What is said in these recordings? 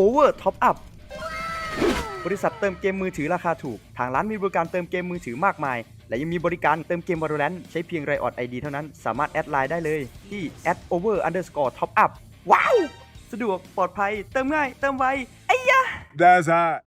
Over Top Up บริษัทเติมเกมมือถือราคาถูก ทางร้านมีบริการเติมเกมมือถือมากมาย และยังมีบริการเติมเกม Valorant ใช้เพียงไรออดไอดีเท่านั้น สามารถแอดไลน์ได้เลยที่ @over underscore top up ว้าว สะดวกปลอดภัย เติมง่าย เติมไวไอ้ยะ That's hot.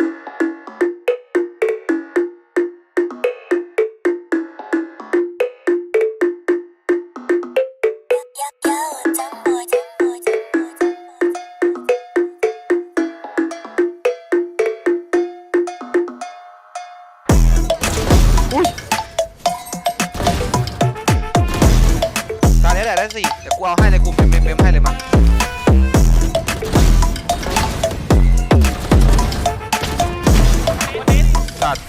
ตอนนี้แหละได้สี่เดี๋ยวกูเอาให้เลยกูเมมเมมเมมให้เลยมาสัตว์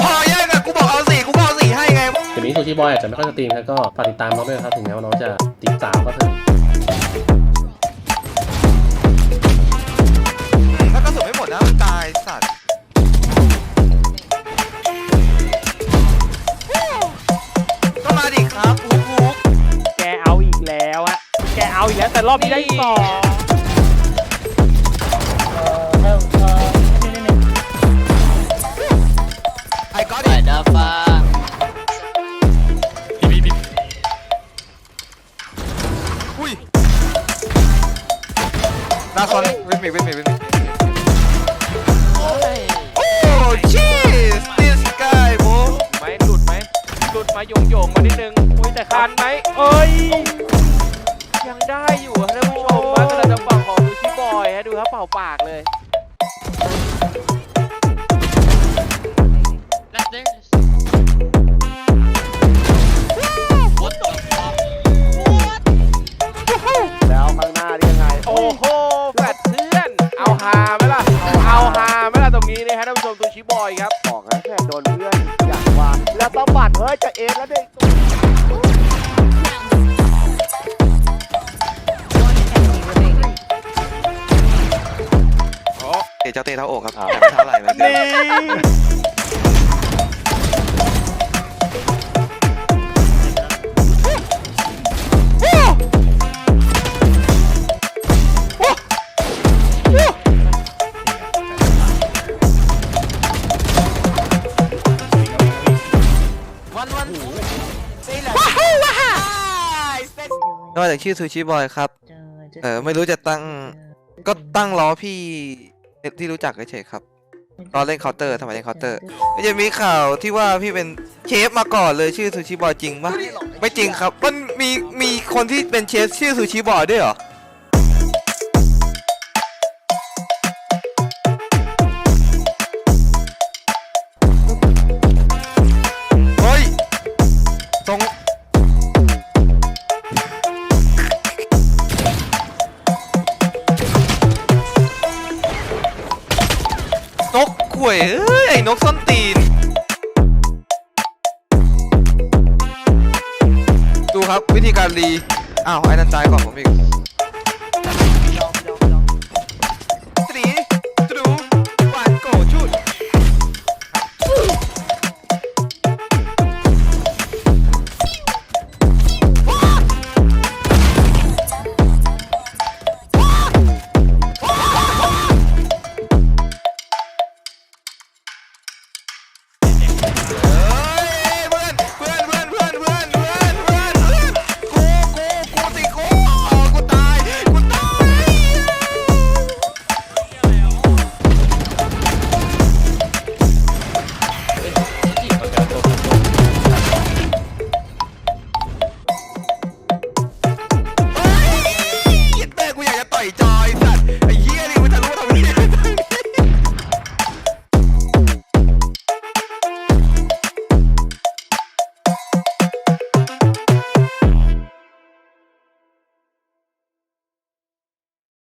พอแย่งกันกูบอกเอาสี่กูก็เอาสี่ให้ไงเดี๋ยวนี้ซูชิบอยอาจจะไม่ค่อยสตรีมครับก็ฝากติดตามน้องด้วยนะครับถึงแม้ว่าน้องจะติดสาวก็เถอะถ้ากระสุนไม่หมดนะมึงตายสัตว์ แล้วแต่รอบนี้ได้สองไอ้ก็ดิดาฟ้าอุ้ยนาสอนเว้นเมกเว้นเมกเว้นเมก ได้อยู่ฮะท่านผู้ชมว่าแต่ละฝั่งของลูชิบอยฮะดูครับเป่าปากเลยแล้วข้างหน้านี่ยังไงโอ้โหแฟดเพื่อน เอาฮาไหมล่ะ เอาฮาไหมล่ะตรงนี้นะฮะท่านผู้ชมลูชิบอยครับ บอกแล้วแค่โดนเพื่อนอย่างว่าแล้วสะบัดเฮ้ยจะเอ็นแล้วเด็ก เอ๋เจ้าเตะเท่าอกครับแต่ไม่เท่าไหร่เหมือนเดิมนอกจากชื่อซูชิบอยครับ เออไม่รู้จะตั้งก็ตั้งล้อพี่ ที่รู้จักเฉยๆครับ ตอนเล่นเคาน์เตอร์ทำไมเล่นเคาน์เตอร์ก็จะมีข่าวที่ว่าพี่เป็นเชฟมาก่อนเลยชื่อซูชิบอยจริงปะไม่จริงครับ มันมีมีคนที่เป็นเชฟชื่อซูชิบอยด้วยเหรอ วยเอ้ยไอ้นกส้นตีน ดูครับวิธีการรี อ้าวไอ้นันตายก่อนผมอีก